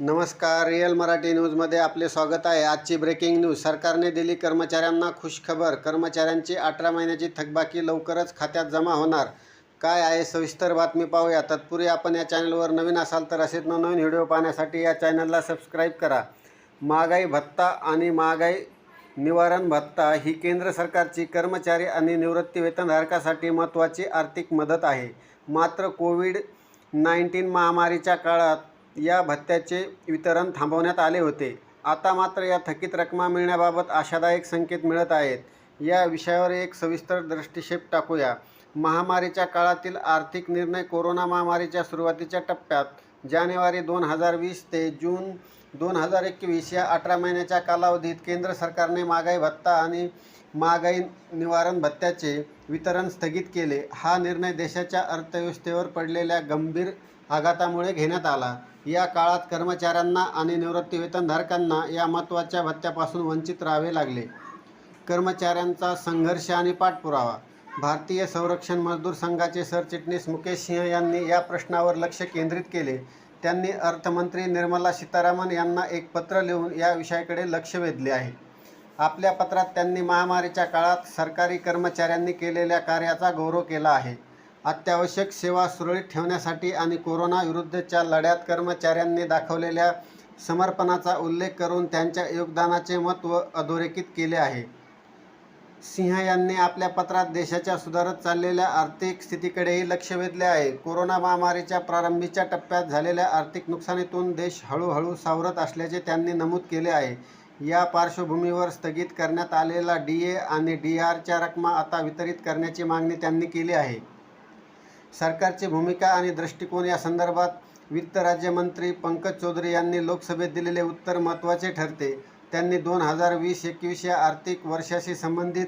नमस्कार रिअल मराठी न्यूजमध्ये आपले स्वागत आहे. आजची ब्रेकिंग न्यूज सरकारने दिली कर्मचाऱ्यांना खुशखबर. कर्मचाऱ्यांची अठरा महिन्याची थकबाकी लवकरच खात्यात जमा होणार. काय आहे सविस्तर बातमी पाहूया. तत्पूर्वी आपण या चॅनलवर नवीन असाल तर असेच नवनवीन व्हिडिओ पाहण्यासाठी या चॅनलला सबस्क्राईब करा. महागाई भत्ता आणि महागाई निवारण भत्ता ही केंद्र सरकारची कर्मचारी आणि निवृत्ती वेतनधारकासाठी महत्त्वाची आर्थिक मदत आहे. मात्र कोविड नाईन्टीन महामारीच्या काळात या भत्त्याचे वितरण थांबवण्यात आले होते. आता मात्र या थकीत रकमा मिळण्याबाबत आशादायक संकेत मिळत आहेत. या विषयावर एक सविस्तर दृष्टिक्षेप टाकूया. महामारीच्या काळातील आर्थिक निर्णय कोरोना महामारीच्या सुरुवातीच्या टप्प्यात जानेवारी दोन हजार वीस ते जून दोन हजार एकवीस या अठरा महिन्याच्या कालावधीत केंद्र सरकारने महागाई भत्ता आणि महागाई निवारण भत्त्याचे वितरण स्थगित केले. हा निर्णय देशाच्या अर्थव्यवस्थेवर पडलेल्या गंभीर आघातामुळे घेण्यात आला. या काळात कर्मचाऱ्यांना आणि निवृत्ती वेतनधारकांना या महत्त्वाच्या भत्त्यापासून वंचित राहावे लागले. कर्मचाऱ्यांचा संघर्ष आणि पाठपुरावा भारतीय संरक्षण मजदूर संघाचे सरचिटणीस मुकेश सिंह यांनी या प्रश्नावर लक्ष केंद्रित केले. त्यांनी अर्थमंत्री निर्मला सीतारामन यांना एक पत्र लिहून या विषयाकडे लक्ष वेधले आहे. आपल्या पत्रात त्यांनी महामारीच्या काळात सरकारी कर्मचाऱ्यांनी केलेल्या कार्याचा गौरव केला आहे. अत्यावश्यक सेवा सुरळीत ठेवण्यासाठी आणि कोरोनाविरुद्धच्या लढ्यात कर्मचाऱ्यांनी दाखवलेल्या समर्पणाचा उल्लेख करून त्यांच्या योगदानाचे महत्त्व अधोरेखित केले आहे. सिंह यांनी आपल्या पत्रात देशाच्या सुधारत चाललेल्या आर्थिक स्थितीकडेही लक्ष वेधले आहे. कोरोना महामारीच्या प्रारंभीच्या टप्प्यात झालेल्या आर्थिक नुकसानीतून देश हळूहळू सावरत असल्याचे त्यांनी नमूद केले आहे. या पार्श्वभूमीवर स्थगित करण्यात आलेला डी ए आणि डी आरच्या रकमा आता वितरित करण्याची मागणी त्यांनी केली आहे. सरकारची भूमिका आणि दृष्टिकोन या संदर्भात वित्त राज्यमंत्री पंकज चौधरी यांनी लोकसभेत दिलेले उत्तर महत्त्वाचे ठरते. त्यांनी दोन हजार वीस एकवीस या आर्थिक वर्षाशी संबंधित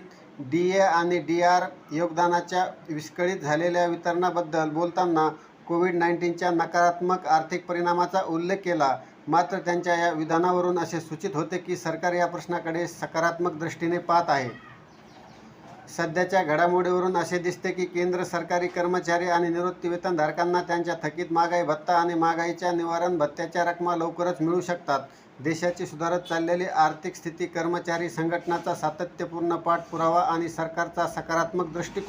डी ए आणि डी आर योगदानाच्या विस्कळीत झालेल्या वितरणाबद्दल बोलताना कोविड नाईन्टीनच्या नकारात्मक आर्थिक परिणामाचा उल्लेख केला. मात्र त्यांच्या या विधानावरून असे सूचित होते की सरकार या प्रश्नाकडे सकारात्मक दृष्टीने पाहत आहे. सध्याच्या घडामोडीवरून असे दिसते की केंद्र सरकारी कर्मचारी आणि निवृत्ती वेतनधारकांना त्यांच्या थकीत महागाई भत्ता आणि महागाईच्या निवारण भत्त्याच्या रकमा लवकरच मिळू शकतात. देशाची सुधारत चाललेली आर्थिक स्थिती कर्मचारी संघटनाचा सातत्यपूर्ण पाठपुरावा आणि सरकारचा सकारात्मक दृष्टिकोन